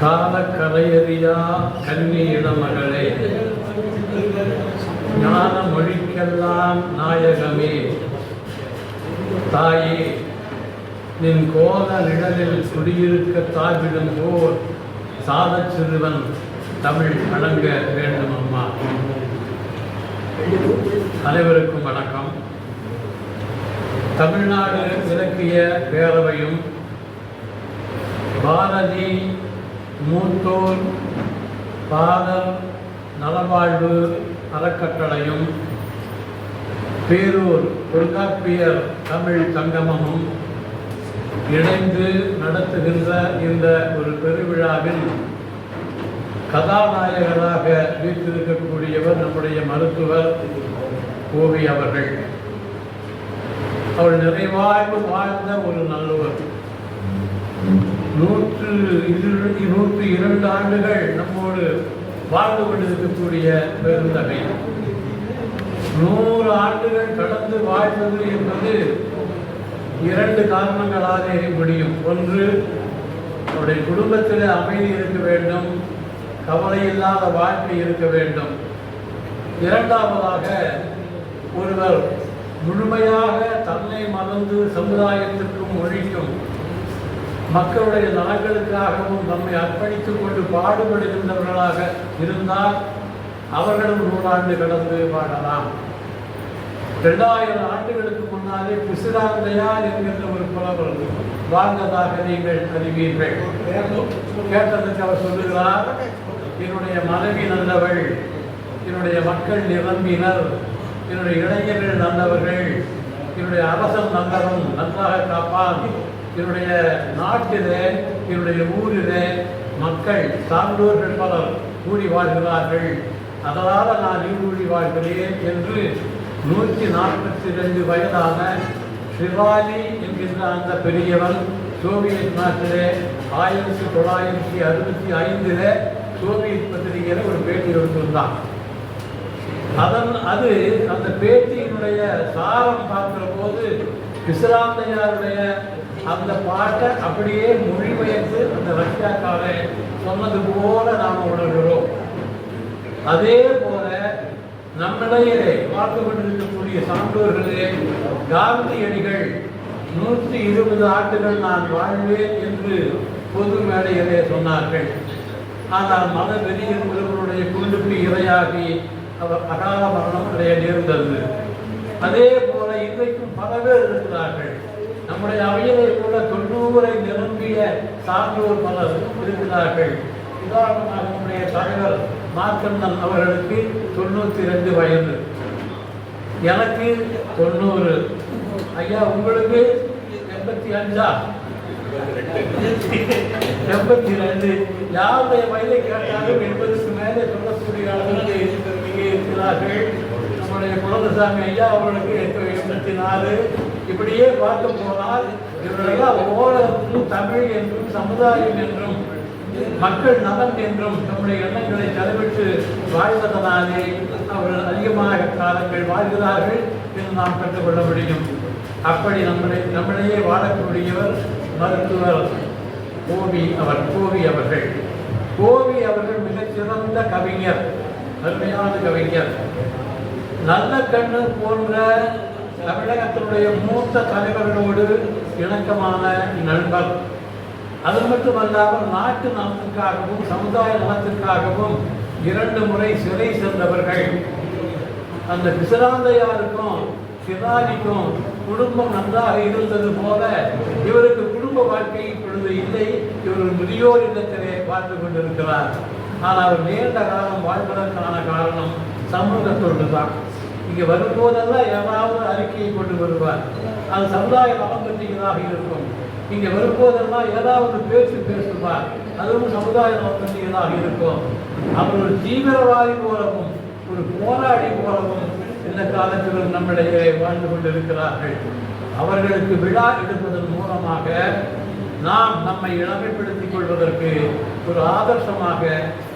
கால கலையறியா கன்னி மகளே. ஞான மொழிக்கெல்லாம் நாயகமே. தாயே நின் கோல நிழலில் குடியிருக்க தாவிடும் போர் சாதச் சிறுவன் தமிழ் வழங்க வேண்டும் அம்மா அனைவருக்கும் வணக்கம். தமிழ்நாடு இலக்கிய பேரவையும் பாரதி மூத்தோர் பாதல் நலவாழ்வு அறக்கட்டளையும். பேரூர் தொல்காப்பியர் தமிழ் சங்கமமும் இணைந்து நடத்துகின்ற இந்த ஒரு பெருவிழாவில் கதாநாயகராக வீற்றிருக்கக்கூடியவர் நம்முடைய மருத்துவர் கோவி அவர்கள். அவர் நிறைவாய்வு வாழ்ந்த ஒரு நல்லவர். நூற்று இரு நூற்று இரண்டு ஆண்டுகள் நம்மோடு வாழ்ந்து கொண்டிருக்கக்கூடிய பெருந்தகை. நூறு ஆண்டுகள் கடந்து வாழ்வது என்பது இரண்டு காரணங்களாக முடியும். ஒன்று அவருடைய குடும்பத்தில் அமைதி இருக்க வேண்டும். கவலை இல்லாத வாழ்க்கை இருக்க வேண்டும். இரண்டாவதாக ஒருவர் முழுமையாக தன்னை மறந்து சமுதாயத்திற்கும் ஒழிக்கும். மக்களுடைய நலன்களுக்காகவும் நம்மை அர்ப்பணித்துக் கொண்டு பாடுபடுகின்றவர்களாக இருந்தால் அவர்களும் நூறாண்டு கடந்து வாழலாம். இரண்டாயிரம் ஆண்டுகளுக்கு முன்னாலே பிசுராந்தையார் என்கின்ற ஒரு புலவர் வாழ்ந்ததாக நீங்கள் அறிவீர்கள். கேட்டதுக்கு அவர் சொல்லுகிறார் என்னுடைய மனைவி நல்லவள் என்னுடைய மக்கள் நிரம்பினர் என்னுடைய இளைஞர்கள் நல்லவர்கள் என்னுடைய அரசன் நல்லவன் நன்றாக காப்பான் என்னுடைய நாட்டிலே என்னுடைய ஊரிலே மக்கள் சான்றோர்கள் பலர் கூடி வாழ்கிறார்கள். அதனால் நான் கூடி வாழ்கிறேன் என்று நூற்றி நாற்பத்தி ரெண்டு வயதான சிவாலி என்கின்ற அந்த பெரியவன் சோவியத் நாட்டிலே ஆயிரத்தி தொள்ளாயிரத்தி அறுபத்தி ஐந்தில் சோவியத் பத்திரிகையில் ஒரு பேட்டி எடுத்திருந்தான். அதன் அது அந்த பேட்டியினுடைய சாரம் பார்க்கிற போது இஸ்லாந்தையாருடைய அந்த பாட்டை அப்படியே மொழிபெயர்த்து அந்த ரஷ்யாக்காரை சொன்னது போல நாம் உணர்கிறோம். அதே போல நம்மிடையே பார்த்து கொண்டிருக்கக்கூடிய சான்றோர்களே காந்தியடிகள் நூற்றி இருபது ஆண்டுகள் நான் வாழ்வேன் என்று பொது மேடையிலே சொன்னார்கள். ஆனால் மத வெறி என்பவர்களுடைய குண்டுக்கு இரையாகி அவர் அகால மரணம் அடைய நேர்ந்தது. அதே போல இன்றைக்கும் பல பேர் இருக்கிறார்கள். நம்முடைய அவையிலே கூட தொண்ணூறை நிரம்பிய சான்றோர் பலர் இருக்கிறார்கள். உதாரணமாக நம்முடைய தலைவர் மார்க்கண்ணன் அவர்களுக்கு தொண்ணூற்றி ரெண்டு வயது. எனக்கு தொண்ணூறு. ஐயா உங்களுக்கு எண்பத்தி அஞ்சா? எண்பத்தி ரெண்டு. யாருடைய வயதை கேட்டாலும் எண்பதுக்கு மேலே சொல்லக்கூடிய அளவுக்கு இங்கே இருக்கிறார்கள். நம்முடைய குலந்தசாமி ஐயா அவர்களுக்கு எண்பத்தி நாலு. இப்படியே பார்க்க போனால் இவர்களெல்லாம் ஓரளவுக்கு தமிழ் என்றும் சமுதாயம் என்றும் மக்கள் நலன் என்றும் நம்முடைய எண்ணங்களை தலைவிட்டு வாழ்வதனாலே அவர்கள் அதிகமாக காலங்கள் வாழ்கிறார்கள் என்று நாம் கற்றுக்கொள்ள முடியும். அப்படி நம்மளை நம்மளையே வாழக்கூடியவர் மருத்துவர் கோவி அவர் கோவி அவர்கள். கோவி அவர்கள் மிகச்சிறந்த கவிஞர் அருமையான கவிஞர். நல்ல கண்ணு போன்ற தமிழகத்தினுடைய மூத்த தலைவர்களோடு இணக்கமான நண்பர். அது மட்டுமல்லாமல் நாட்டு நலத்திற்காகவும் சமுதாய நலத்திற்காகவும் இரண்டு முறை சிறை சென்றவர்கள். அந்த பிசராந்தையாருக்கும் சிவாஜிக்கும் குடும்பம் நன்றாக இருந்தது போல இவருக்கு குடும்ப வாழ்க்கை இப்பொழுது இல்லை. இவர் முதியோர் இல்லத்திலே வாழ்ந்து கொண்டிருக்கிறார். ஆனால் அவர் நீண்ட காலம் வாழ்வதற்கான காரணம் சமூக தான். இங்கே வரும்போதெல்லாம் ஏதாவது அறிக்கையை கொண்டு வருவார். அது சமுதாய நலம் பற்றியதாக இருக்கும். இங்கே வரும்போதெல்லாம் ஏதாவது பேச்சு பேசுவார். அதுவும் சமுதாய நலம் பற்றியதாக இருக்கும். அவர் ஒரு தீவிரவாதி போலவும் ஒரு போராடி போலவும் இந்த காலத்தில் நம்மிடையே வாழ்ந்து கொண்டிருக்கிறார்கள். அவர்களுக்கு விழா எடுப்பதன் மூலமாக நாம் நம்மை இளமைப்படுத்திக் கொள்வதற்கு ஒரு ஆதர்சமாக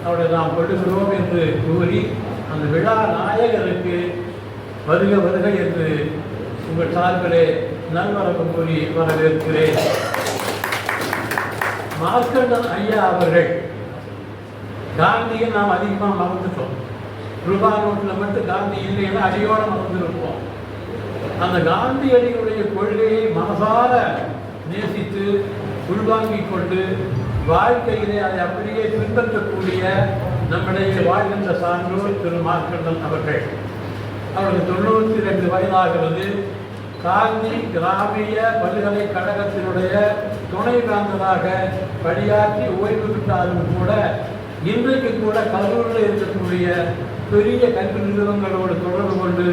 அவரை நாம் கொள்ளுகிறோம் என்று கூறி அந்த விழா நாயகருக்கு வருக வருக என்று உங்கள் சார்பிலே நல்வரவு கூறி வரவேற்கிறேன். மார்க்கண்டன் ஐயா அவர்கள் காந்தியை நாம் அதிகமாக மறந்துட்டோம். ரூபா நோட்டில் மட்டும் காந்தி இல்லைன்னா அடியோடு மறந்துருப்போம். அந்த காந்தியடிகளுடைய கொள்கையை மனசார நேசித்து உள்வாங்கிக் கொண்டு வாழ்க்கையிலே அதை அப்படியே பின்பற்றக்கூடிய நம்முடைய வாழ்கின்ற சான்றோர் திரு மார்க்கண்டன் அவர்கள். அவருக்கு தொண்ணூற்றி ரெண்டு வயதாகிறது. காந்தி கிராமிய பல்கலைக்கழகத்தினுடைய துணை வேந்தராக பணியாற்றி ஓய்வு பெற்றாலும் கூட இன்றைக்கு கூட கல்லூரியில் இருக்கக்கூடிய பெரிய கல்வி நிறுவனங்களோடு தொடர்பு கொண்டு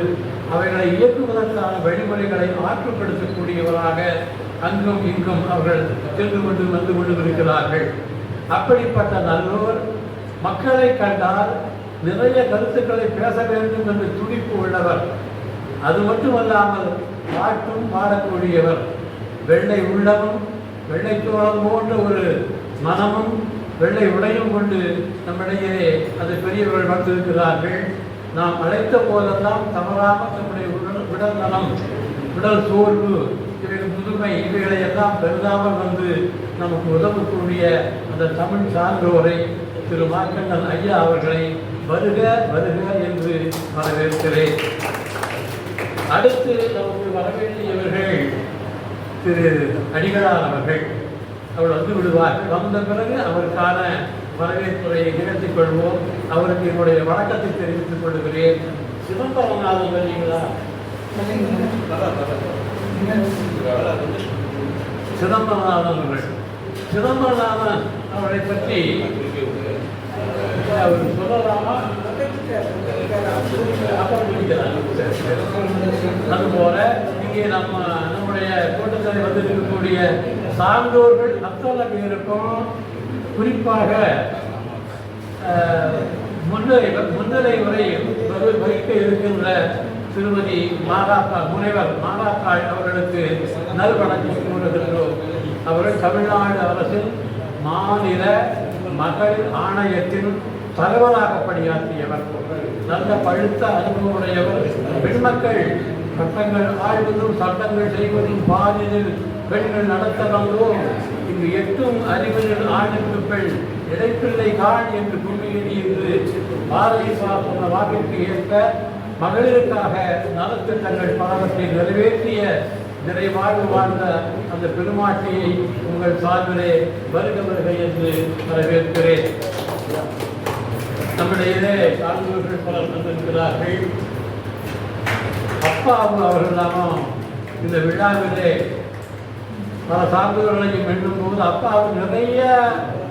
அவைகளை இயக்குவதற்கான வழிமுறைகளை ஆற்றுப்படுத்தக்கூடியவராக அங்கும் இங்கும் அவர்கள் சென்று கொண்டு வந்து கொண்டு இருக்கிறார்கள் அப்படிப்பட்ட நல்லோர் மக்களை கண்டால் நிறைய கருத்துக்களை பேச வேண்டும் என்று துடிப்பு உள்ளவர். அது மட்டுமல்லாமல் பாட்டும் பாடக்கூடியவர். வெள்ளை உள்ளமும் வெள்ளை தோளம் போன்ற ஒரு மனமும் வெள்ளை உடையும் கொண்டு நம்மிடையே அது பெரியவர்கள் வந்திருக்கிறார்கள். நாம் அழைத்த போதெல்லாம் தவறாமல் நம்முடைய உடல் உடல் நலம் உடல் சோர்வு இவைகள் புதுமை இவைகளை எல்லாம் பெருதாமல் வந்து நமக்கு உதவக்கூடிய அந்த தமிழ் சான்றோரை திரு மார்க்கண்டன் ஐயா அவர்களை வருக வருக என்று வரவேற்கிறேன். அடுத்து நமக்கு வரவேண்டியவர்கள் திரு அடிகளார் அவர்கள். அவர் வந்து விடுவார். வந்த பிறகு அவருக்கான வரவேற்புரை நிகழ்த்திக் கொள்வோம். அவருக்கு என்னுடைய வணக்கத்தை தெரிவித்துக் கொள்கிறேன். சிவம்பரநாதன் வரீங்களா சிதம்பரநாதன் அவர்கள் சிதம்பரநாதன் அவரை பற்றி அவர் சொல்லலாமா அதுபோல இங்கே நம்ம நம்முடைய கூட்டத்தில் வந்திருக்கக்கூடிய சான்றோர்கள் அத்தனை பேருக்கும் குறிப்பாக அஹ், முன்னிலை முன்னிலை உரை வகு- இருக்கின்ற திருமதி மாராத்தா முனைவர் மாராத்தாள் அவர்களுக்கு நல்வணக்கம் கூறுகின்றோம். அவர்கள் தமிழ்நாடு அரசின் மாநில மகளிர் ஆணையத்தின் தலைவராக பணியாற்றியவர் நல்ல பழுத்த அனுபவமுடையவர் பெண்மக்கள் சட்டங்கள் ஆழ்வதும் சட்டங்கள் செய்வதும் பாலியலில் பெண்கள் நடத்த வந்தோம் இங்கு எட்டும் அறிவியல் ஆணுக்கு பெண் இடைப்பிள்ளை காண் என்று கும்மியடி என்று பாரதி சொன்ன வாக்கிற்கு ஏற்ப மகளிருக்காக நலத்திட்டங்கள் பாதத்தை நிறைவேற்றிய நிறைவாழ்வு வாழ்ந்த அந்த பெருமாட்டியை உங்கள் சார்பிலே வருக வருக என்று வரவேற்கிறேன். நம்மிடையிலே சான்றோர்கள் பலர் வந்திருக்கிறார்கள். அப்பாவு அவர்களாலும் இந்த விழாவிலே பல சான்றோர்களையும் எண்ணும் போது அப்பாவு நிறைய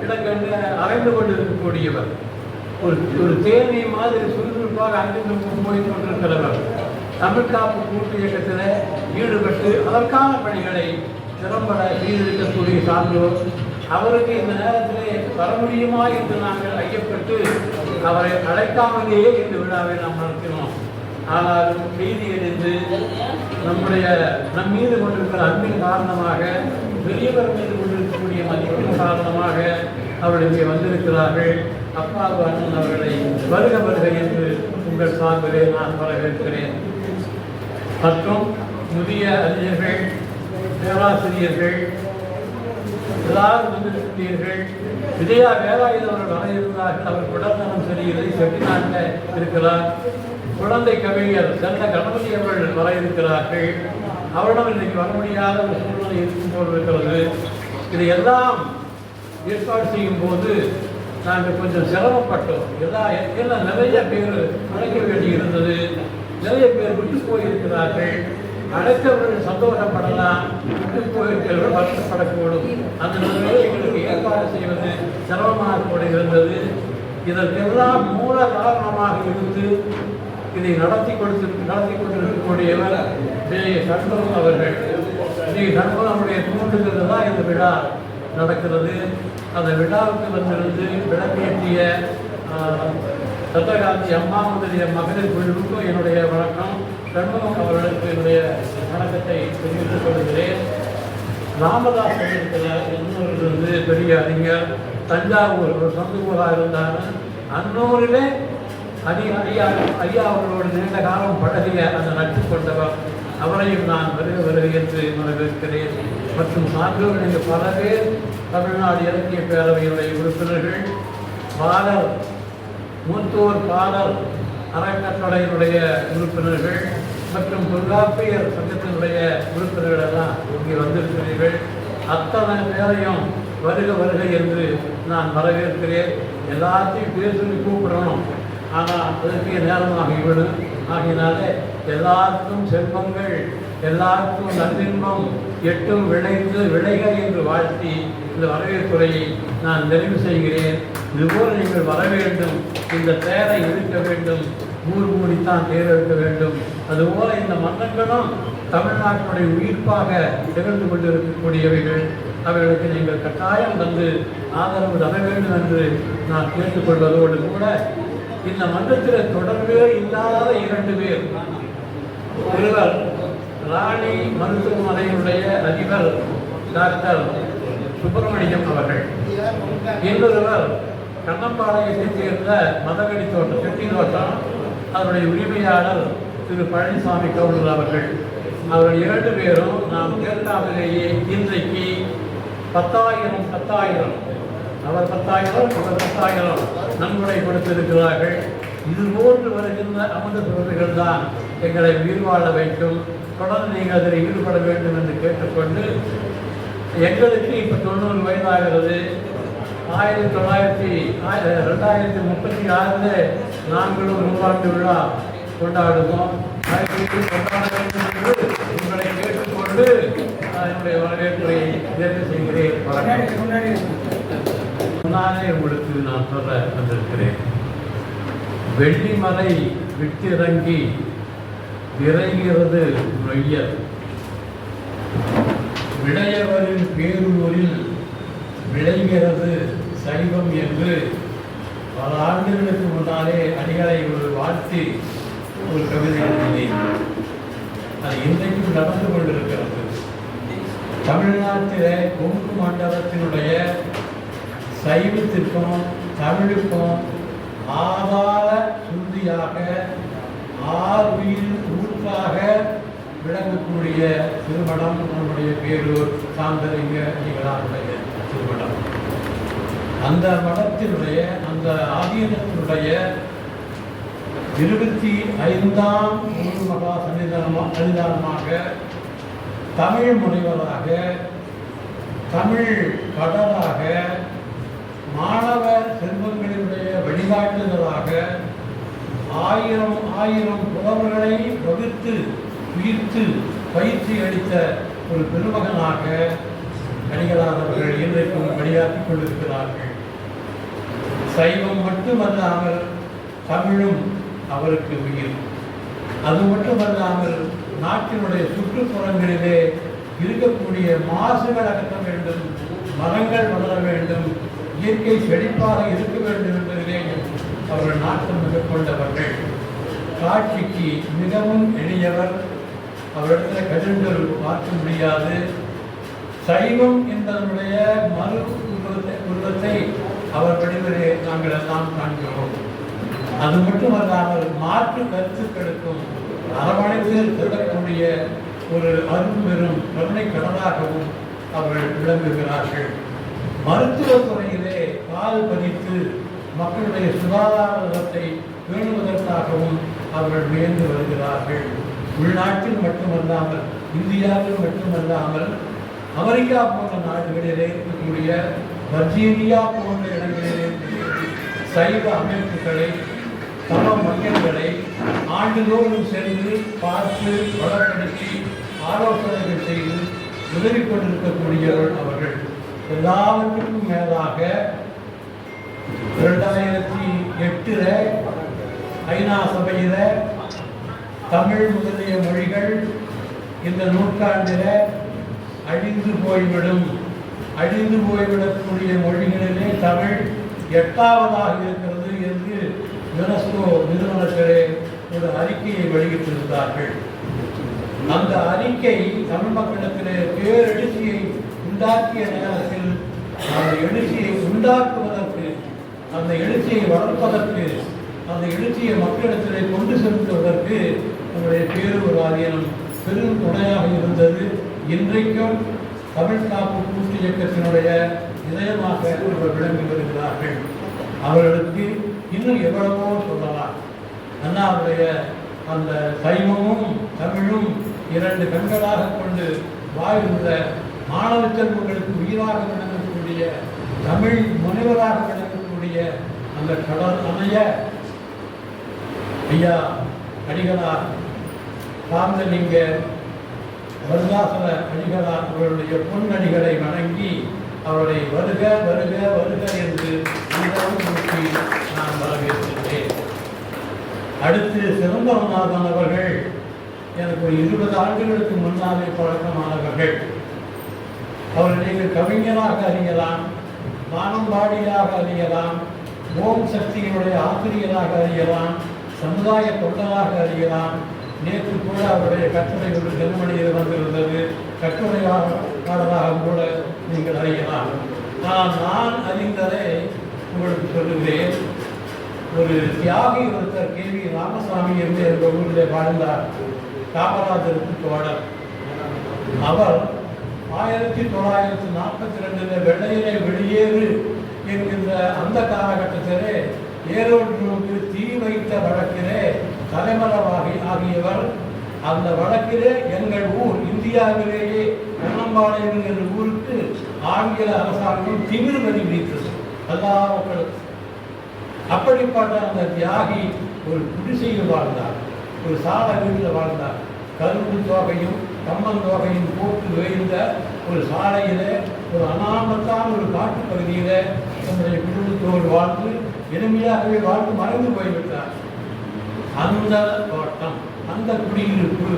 இடங்களில் அரைந்து கொண்டிருக்கக்கூடியவர். ஒரு ஒரு தேனி மாதிரி சுறுசுறுப்பாக அங்கிருந்து போய் கொண்டிருக்கிறவர். தமிழ் காப்பு கூட்டு இயக்கத்தில் ஈடுபட்டு அதற்கான பணிகளை திறம்பட செய்திருக்கக்கூடிய சான்றோர் அவருக்கு இந்த நேரத்திலே வர முடியுமா என்று நாங்கள் ஐயப்பட்டு அவரை அழைக்காமலேயே இந்த விழாவை நாம் நடத்தினோம். ஆனால் செய்தி அறிந்து நம்முடைய நம் மீது கொண்டிருக்கிற அன்பின் காரணமாக பெரியவர் மீது கொண்டிருக்கக்கூடிய மதிப்பின் காரணமாக அவர்கள் இங்கே வந்திருக்கிறார்கள். அப்பா அண்ணன் அவர்களை வருக வருக என்று உங்கள் சார்பிலே நான் வரவேற்கிறேன். மற்றும் முதிய அறிஞர்கள் பேராசிரியர்கள் எல்லாரும் வந்திருக்கிறீர்கள் விஜயா வேலாயுதம் அவர்கள் வர அவர் உடல்நலம் சரியில்லை. செட்டிநாட்டில் இருக்கிறார். குழந்தை கவிஞர் செல்ல கணபதி அவர்கள் வர இருக்கிறார்கள். அவரிடம் இன்றைக்கு வர முடியாத ஒரு சூழ்நிலை இருக்கும் போல் இருக்கிறது. இதையெல்லாம் ஏற்பாடு செய்யும் போது நாங்கள் கொஞ்சம் சிரமப்பட்டோம். எல்லா எல்லாம் நிறைய பேர் அழைக்க வேண்டி இருந்தது நிறைய பேர் விட்டு போயிருக்கிறார்கள். அடுத்தவர்கள் சந்தோஷப்படலாம். விட்டு போயிருக்கிறவர்கள் வருத்தப்படக்கூடும் அந்த நிலையை எங்களுக்கு ஏற்பாடு செய்வது சிரமமாக கூட இருந்தது. இதற்கெல்லாம் மூல காரணமாக இருந்து இதை நடத்தி கொடுத்து நடத்தி கொண்டிருக்கக்கூடியவர் ஸ்ரீ சண்முகம் அவர்கள். ஸ்ரீ சண்முகமுடைய தூண்டுகிறது தான் இந்த விழா நடக்கிறது. அந்த விழாவுக்கு வந்திருந்து விளக்கேற்றிய சத்தகாந்தி அம்மா முதலிய மகளிர் குழுவுக்கும் என்னுடைய வணக்கம். சண்முகம் அவர்களுக்கு என்னுடைய வணக்கத்தை தெரிவித்துக் கொள்கிறேன். ராமதாஸ் இருக்கிற இன்னொரு பெரிய அறிஞர். தஞ்சாவூர் ஒரு சொந்த ஊராக இருந்தார். அன்னூரிலே அடி ஐயா ஐயா அவர்களோடு நீண்ட காலம் பழகிய அந்த நட்பு கொண்டவர். அவரையும் நான் வருக வருக என்று வரவேற்கிறேன். மற்றும் சான்றோர்கள் பல பேர் தமிழ்நாடு இலக்கிய பேரவையினுடைய உறுப்பினர்கள் பாலர் மூத்தோர் பாலர் அறக்கட்டளையினுடைய உறுப்பினர்கள் மற்றும் தொல்காப்பியர் சங்கத்தினுடைய உறுப்பினர்கள் எல்லாம் இங்கே வந்திருக்கிறீர்கள். அத்தனை பேரையும் வருக வருக என்று நான் வரவேற்கிறேன். எல்லாத்தையும் பேர் சொல்லி கூப்பிடணும். ஆனால் அதற்கு நேரமாகிவிடும். ஆகினாலே எல்லாருக்கும் செல்வங்கள் எல்லாருக்கும் நன்றின்பம் எட்டும் விளைந்து விளைக என்று வாழ்த்தி இந்த வரவேற்புரையை நான் நிறைவு செய்கிறேன். இதுபோல் நீங்கள் வர வேண்டும் இந்த தேரை இருக்க வேண்டும் ஊர் மூடித்தான் தேர் எடுக்க வேண்டும். அதுபோல இந்த மன்னங்களும் தமிழ்நாட்டினுடைய உயிர்ப்பாக திகழ்ந்து கொண்டிருக்கக்கூடியவைகள். அவர்களுக்கு நீங்கள் கட்டாயம் வந்து ஆதரவு தர வேண்டும் என்று நான் கேட்டுக்கொள்வதோடு கூட இந்த மன்றத்தில் தொடர்பே இல்லாத இரண்டு பேர். ஒருவர் ராணி மருத்துவமனையினுடைய அதிபர் டாக்டர் சுப்பிரமணியம் அவர்கள். இன்னொருவர் கண்ணம்பாளையத்தைச் சேர்ந்த மதவெளி தோட்டம் செட்டி தோட்டம். அதனுடைய உரிமையாளர் திரு பழனிசாமி கவுண்டர் அவர்கள். அவர்கள் இரண்டு பேரும் நாம் கேட்காமலேயே இன்றைக்கு பத்தாயிரம் பத்தாயிரம் அவர் பத்தாயிரம் இவர் பத்தாயிரம் நன்கொடை கொடுத்திருக்கிறார்கள். இது போன்று வருகின்ற அமுத சுவர்கள் தான் எங்களை உயிர் வாழ வைக்கும் தொடர்ந்து நீங்கள் அதில் ஈடுபட வேண்டும் என்று கேட்டுக்கொண்டு எங்களுக்கு இப்போ தொண்ணூறு வயதாகிறது. ஆயிரத்தி தொள்ளாயிரத்தி ரெண்டாயிரத்தி முப்பத்தி ஆறில் நாங்களும் நூறாண்டு விழா கொண்டாடுவோம். கொண்டாட வேண்டும் என்று உங்களை கேட்டுக்கொண்டு என்னுடைய வரவேற்பை நிறைவு செய்கிறேன். முன்னாலே உங்களுக்கு நான் சொல்ல வந்திருக்கிறேன். வெள்ளிமலை விட்டிறங்கி விரைகிறது நொய்யல். விளையவரின் பேரூரில் விளைகிறது சைவம் என்று பல ஆண்டுகளுக்கு முன்னாலே அடிகளை ஒரு வாழ்த்தி ஒரு கவிதை எழுதினேன். அது இன்றைக்கும் நடந்து கொண்டிருக்கிறது. தமிழ்நாட்டிலே கொங்கு மண்டலத்தினுடைய சைவத்திற்கும் தமிழுக்கும் ஆதார சுருதியாக ஆர்வியில் ஊற்றாக விளங்கக்கூடிய திருமணம் நம்முடைய பேரூர் சாந்தலிங்க அடிகளாருடைய திருமணம் அந்த மடத்தினுடைய அந்த ஆதீனத்தினுடைய இருபத்தி ஐந்தாம் குரு மகா சன்னிதானமா சன்னிதானமாக தமிழ் முனைவராக தமிழ் கடலாக மாணவ செல்வங்களினுடைய வழிகாட்டுதலாக ஆயிரம் ஆயிரம் புலவர்களை வகுத்து உயிர்த்து பயிற்சி அளித்த ஒரு பெருமகனாக அடிகளார் அவர்கள் இன்றைக்கும் பணியாற்றிக் கொண்டிருக்கிறார்கள். சைவம் மட்டுமல்லாமல் தமிழும் அவருக்கு உயிர். அது மட்டுமல்லாமல் நாட்டினுடைய சுற்றுப்புறங்களிலே இருக்கக்கூடிய மாசுகள் அகற்ற வேண்டும் மரங்கள் வளர வேண்டும் இயற்கை செழிப்பாக இருக்க வேண்டும் என்பதிலே அவர்கள் நாட்டம் மேற்கொண்டவர்கள். காட்சிக்கு மிகவும் எளியவர். அவரிடத்தில் கடிதங்கள் பார்க்க முடியாது. சைவம் என்பதனுடைய மறு உருவத்தை உருவத்தை அவர் வடிவிலே நாங்கள் எல்லாம் காண்கிறோம். அது மட்டுமல்லாமல் மாற்று கருத்துக்களுக்கும் அரவணைத்து திருடக்கூடிய ஒரு அரும்பெரும் கருணை கடனாகவும் அவர்கள் விளங்குகிறார்கள். மருத்துவத்துறையிலே கால் பதித்து மக்களுடைய சுகாதாரத்தை பேணுவதற்காகவும் அவர்கள் முயன்று வருகிறார்கள். உள்நாட்டில் மட்டுமல்லாமல் இந்தியாவில் மட்டுமல்லாமல் அமெரிக்கா போன்ற நாடுகளிலே இருக்கக்கூடிய வர்ஜீனியா போன்ற இடங்களிலே சைவ அமைப்புகளை சம மக்கள்களை ஆண்டுதோறும் சென்று பார்த்து வளப்படுத்தி ஆலோசனைகள் செய்து உதவி கொண்டிருக்கக்கூடியவர்கள் அவர்கள். எல்லாவற்றுக்கும் மேலாக இரண்டாயிரத்தி எட்டுல ஐநா சபையில தமிழ் முதலிய மொழிகள் இந்த நூற்றாண்டில் அழிந்து போய்விடும். அழிந்து போய்விடக்கூடிய மொழிகளிலே தமிழ் எட்டாவதாக இருக்கிறது என்று யுனெஸ்கோ நிறுவனத்திலே ஒரு அறிக்கையை வெளியிட்டிருந்தார்கள். அந்த அறிக்கை தமிழ் மக்களிடத்திலே பேரெழுச்சியை உண்டாக்கிய நேரத்தில் அந்த எழுச்சியை உண்டாக்குவதற்கு அந்த எழுச்சியை வளர்ப்பதற்கு அந்த எழுச்சியை மக்களிடத்திலே கொண்டு செலுத்துவதற்கு உங்களுடைய பேரூர் ஆதீனம் பெரும் துணையாக இருந்தது. இன்றைக்கும் தமிழ் காப்பு கூட்டு இயக்கத்தினுடைய இதயமாக அவர்கள் விளங்கி வருகிறார்கள். அவர்களுக்கு இன்னும் எவ்வளவோ சொல்லலாம். அண்ணாவுடைய அந்த சைவமும் தமிழும் இரண்டு கண்களாக கொண்டு வாழ்கின்ற மாணவ செல்வங்களுக்கு உயிராக விளங்கக்கூடிய தமிழ் முனைவராக விளங்கக்கூடிய அந்த கடல் அமைய ஐயா அடிகளார் சார்ந்தலிங்க வருதாசன அடிகளார் அவருடைய பொன்னடிகளை வணங்கி அவரை வருக வருக வருக என்று மிகவும் நான் வரவேற்கின்றேன். அடுத்து சிதம்பரநாதன் அவர்கள் எனக்கு ஒரு இருபது ஆண்டுகளுக்கு முன்னாலே பழக்கமானவர்கள். அவரை நீங்கள் கவிஞராக அறியலாம் வானம்பாடியாக அறியலாம் ஓம் சக்தியினுடைய ஆசிரியராக அறியலாம் சமுதாய தொண்டராக அறியலாம். நேற்று கூட அவருடைய கட்டுரை ஒரு ஜெர்மனியில் வந்திருந்தது. கட்டுரையாளராக கூட நீங்கள் அறியலாம். ஆனால் நான் அறிந்ததை உங்களுக்கு சொல்லுகிறேன். ஒரு தியாகி ஒருத்தர் கே வி ராமசாமி என்று எங்கள் ஊரில் வாழ்ந்தார். காமராஜருக்கு தோழர். அவர் ஆயிரத்தி தொள்ளாயிரத்தி நாற்பத்தி ரெண்டுல வெள்ளையிலே வெளியேறு என்கின்ற அந்த காலகட்டத்திலே ஏரோடு தீ வைத்த வழக்கிலே தலைமலவாகி ஆகியவர் அந்த வழக்கிலே எங்கள் ஊர் இந்தியாவிலேயே கண்ணம்பாளையம் என்கிற ஊருக்கு ஆங்கில அரசாங்கம் திமிர் வரி விதித்தது எல்லா மக்களுக்கும். அப்படிப்பட்ட அந்த தியாகி ஒரு குடிசையில் வாழ்ந்தார். ஒரு சாத வீட்டில் வாழ்ந்தார். கரும்பு தோகையும் கம்மந்தோகையின் போக்கு போட்டு ஒரு சாலையில் ஒரு அனாமத்தான ஒரு காட்டுப் பகுதியிலே தன்னுடைய குடும்பத்தோடு வாழ்ந்து எளிமையாகவே வாழ்ந்து மறைந்து போய்விட்டார். அந்த தோட்டம் அந்த குடியிருப்பு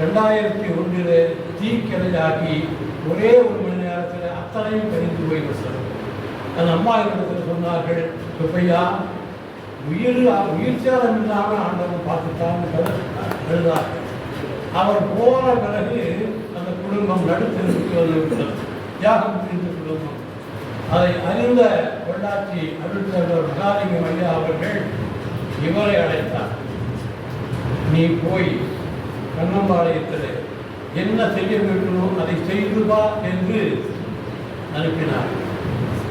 ரெண்டாயிரத்தி ஒன்றில் தீக்கிரையாகி ஒரே ஒரு மணி நேரத்தில் அத்தனையும் கழிந்து போய்விட்டது தன் அம்மா இடத்தில் சொன்னார்கள் சுப்பையா உயிர் உயிர் சேதம் இல்லாமல் ஆண்டவன் பார்த்துட்டான்னு எழுதார்கள் அவர் போன பிறகு அந்த குடும்பம் நடுத்தருக்கு வந்து தியாகம் புரிந்த குடும்பம். அதை அறிந்த பொள்ளாச்சி அருள்செல்வர் மகாலிங்கம் ஐயா அவர்கள் இவரை அழைத்தார். நீ போய் கண்ணம்பாளையத்தில் என்ன செய்ய வேண்டுமோ அதை செய்து வா என்று அனுப்பினார்.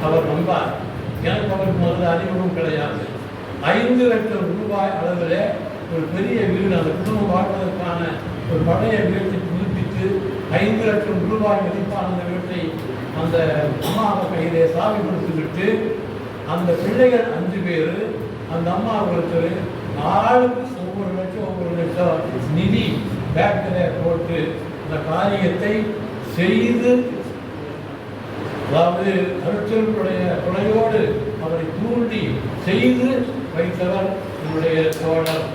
அவர் நம்பார். எனக்கு அவருக்கு முதல்ல அறிமுகம் கிடையாது. ஐந்து லட்சம் ரூபாய் அளவில் ஒரு பெரிய வீடு அந்த குடும்பம் வாழ்வதற்கான ஒரு பழைய வீட்டை புதுப்பித்து ஐந்து லட்சம் ரூபாய் மதிப்பான அந்த வீட்டை அந்த அம்மாவை கையிலே சாவி கொடுத்துவிட்டு அந்த பிள்ளைகள் அஞ்சு பேர் அந்த அம்மா ஒருத்தர் ஆளுக்கு ஒவ்வொரு லட்சம் ஒவ்வொரு லட்சம் நிதி பேக்கில் போட்டு அந்த காரியத்தை செய்து அதாவது அருட்சருடைய துணையோடு அவரை தூண்டி செய்து வைத்தவர் நம்முடைய தோழர்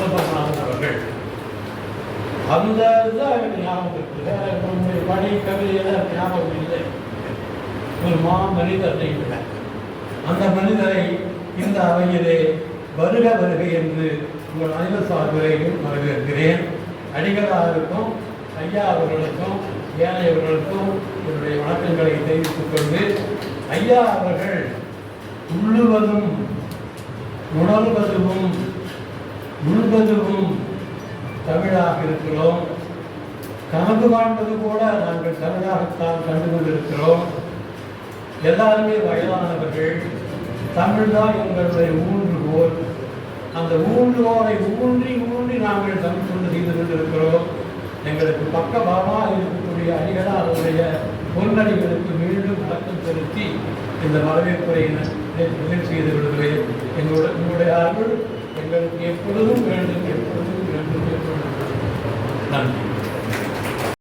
சிதம்பரநாதன் அவர்கள் அந்த இதுதான் எனக்கு ஞாபகம் இருக்குது. வேற பணி கவிதையெல்லாம் ஞாபகம் இல்லை. ஒரு மா மனிதரை விட அந்த மனிதரை இந்த அவையிலே வருக வருக என்று உங்கள் அனைவர் சார்பிலையும் வரவேற்கிறேன். அடிகளாருக்கும் ஐயா அவர்களுக்கும் ஏனையவர்களுக்கும் என்னுடைய வணக்கங்களை தெரிவித்துக் கொண்டு ஐயா அவர்கள் உள்ளுவதும் உணர்வதும் முழுவதும் தமிழாக இருக்கிறோம். கனவு காண்பது கூட நாங்கள் தமிழாகத்தான் கண்டு கொண்டிருக்கிறோம் எல்லாருமே வயதானவர்கள். தமிழ்தான் எங்களுடைய ஊன்றுகோல் அந்த ஊன்றுகோலை ஊன்றி ஊன்றி நாங்கள் தமிழ் கொண்டு செய்து கொண்டிருக்கிறோம். எங்களுக்கு பக்க பாபா இருக்கக்கூடிய அடிகளார் அவருடைய பொன்னடிகளுக்கு மீண்டும் வணக்கம் செலுத்தி இந்த வரவேற்புரை நிறைவு செய்து கொள்கிறேன் எங்களோட உங்களுடைய அருள் எங்களுக்கு எப்பொழுதும் வேண்டும் எப்பொழுதும் வேண்டும் எப்பொழுதும் நன்றி.